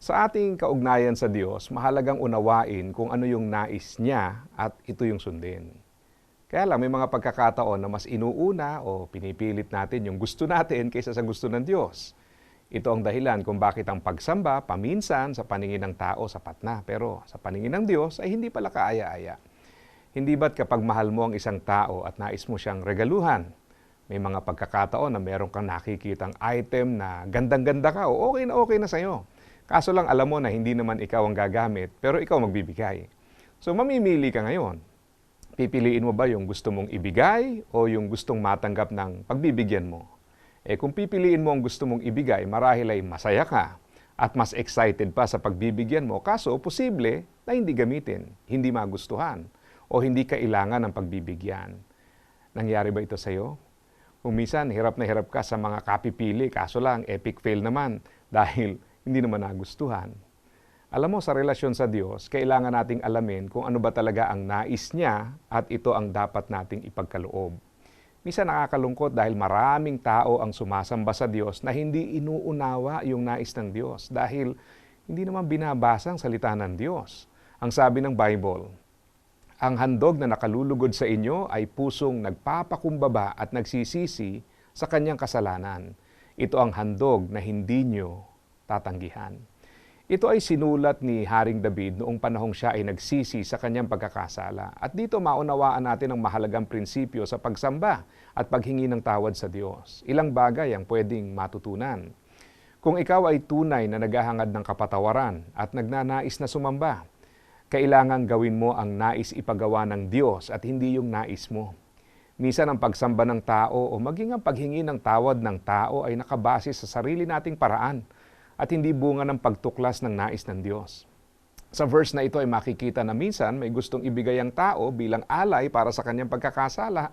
Sa ating kaugnayan sa Diyos, mahalagang unawain kung ano yung nais niya at ito yung sundin. Kaya lang, may mga pagkakataon na mas inuuna o pinipilit natin yung gusto natin kaysa sa gusto ng Diyos. Ito ang dahilan kung bakit ang pagsamba paminsan sa paningin ng tao sapat na, pero sa paningin ng Diyos ay hindi pala kaaya-aya. Hindi ba't kapag mahal mo ang isang tao at nais mo siyang regaluhan, may mga pagkakataon na meron kang nakikitang item na gandang-ganda ka o okay na okay na sa'yo. Kaso lang alam mo na hindi naman ikaw ang gagamit, pero ikaw magbibigay. So mamimili ka ngayon. Pipiliin mo ba yung gusto mong ibigay o yung gustong matanggap ng pagbibigyan mo? Eh kung pipiliin mo ang gusto mong ibigay, marahil ay masaya ka at mas excited pa sa pagbibigyan mo. Kaso posible na hindi gamitin, hindi magustuhan o hindi kailangan ng pagbibigyan. Nangyari ba ito sa iyo? Kung minsan, hirap na hirap ka sa mga kapipili, kaso lang, epic fail naman dahil hindi naman nagustuhan. Alam mo, sa relasyon sa Diyos, kailangan nating alamin kung ano ba talaga ang nais niya at ito ang dapat nating ipagkaloob. Misa nakakalungkot dahil maraming tao ang sumasamba sa Diyos na hindi inuunawa yung nais ng Diyos dahil hindi naman binabasa ang salita ng Diyos. Ang sabi ng Bible, ang handog na nakalulugod sa inyo ay pusong nagpapakumbaba at nagsisisi sa kanyang kasalanan. Ito ang handog na hindi nyo tatanggihan. Ito ay sinulat ni Haring David noong panahong siya ay nagsisi sa kanyang pagkakasala. At dito maunawaan natin ang mahalagang prinsipyo sa pagsamba at paghingi ng tawad sa Diyos. Ilang bagay ang pwedeng matutunan. Kung ikaw ay tunay na naghahangad ng kapatawaran at nagnanais na sumamba, kailangan gawin mo ang nais ipagawa ng Diyos at hindi yung nais mo. Minsan ang pagsamba ng tao o maging ang paghingi ng tawad ng tao ay nakabase sa sarili nating paraan at hindi bunga ng pagtuklas ng nais ng Diyos. Sa verse na ito ay makikita na minsan may gustong ibigay ang tao bilang alay para sa kanyang pagkakasala,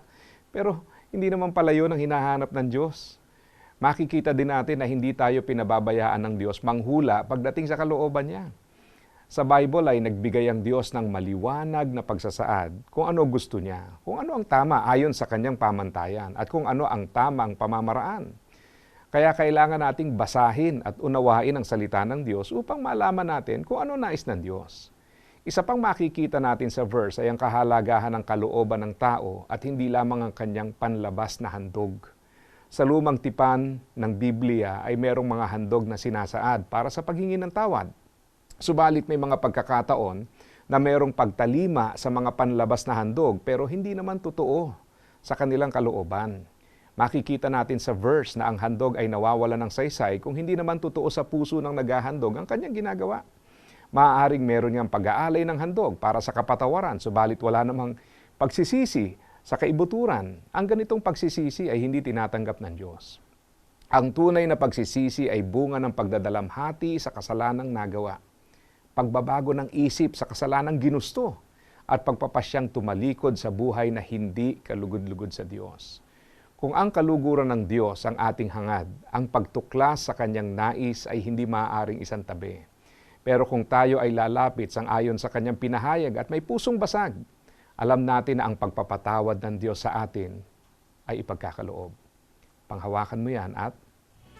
pero hindi naman pala yun ang hinahanap ng Diyos. Makikita din natin na hindi tayo pinababayaan ng Diyos manghula pagdating sa kalooban niya. Sa Bible ay nagbigay ang Diyos ng maliwanag na pagsasaad kung ano gusto niya, kung ano ang tama ayon sa kanyang pamantayan, at kung ano ang tamang pamamaraan. Kaya kailangan nating basahin at unawain ang salita ng Diyos upang malaman natin kung ano nais ng Diyos. Isa pang makikita natin sa verse ay ang kahalagahan ng kalooban ng tao at hindi lamang ang kanyang panlabas na handog. Sa lumang tipan ng Biblia ay merong mga handog na sinasaad para sa paghingi ng tawad. Subalit may mga pagkakataon na merong pagtalima sa mga panlabas na handog pero hindi naman totoo sa kanilang kalooban. Makikita natin sa verse na ang handog ay nawawala ng saysay kung hindi naman totoo sa puso ng naghahandog ang kanyang ginagawa. Maaaring meron niyang pag-aalay ng handog para sa kapatawaran, subalit wala namang pagsisisi sa kaibuturan. Ang ganitong pagsisisi ay hindi tinatanggap ng Diyos. Ang tunay na pagsisisi ay bunga ng pagdadalamhati sa kasalanang nagawa, pagbabago ng isip sa kasalanang ginusto, at pagpapasyang tumalikod sa buhay na hindi kalugod-lugod sa Diyos. Kung ang kaluguran ng Diyos ang ating hangad, ang pagtuklas sa kanyang nais ay hindi maaaring isang tabi. Pero kung tayo ay lalapit sang ayon sa kanyang pinahayag at may pusong basag, alam natin na ang pagpapatawad ng Diyos sa atin ay ipagkakaloob. Panghawakan mo yan at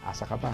asa ka pa.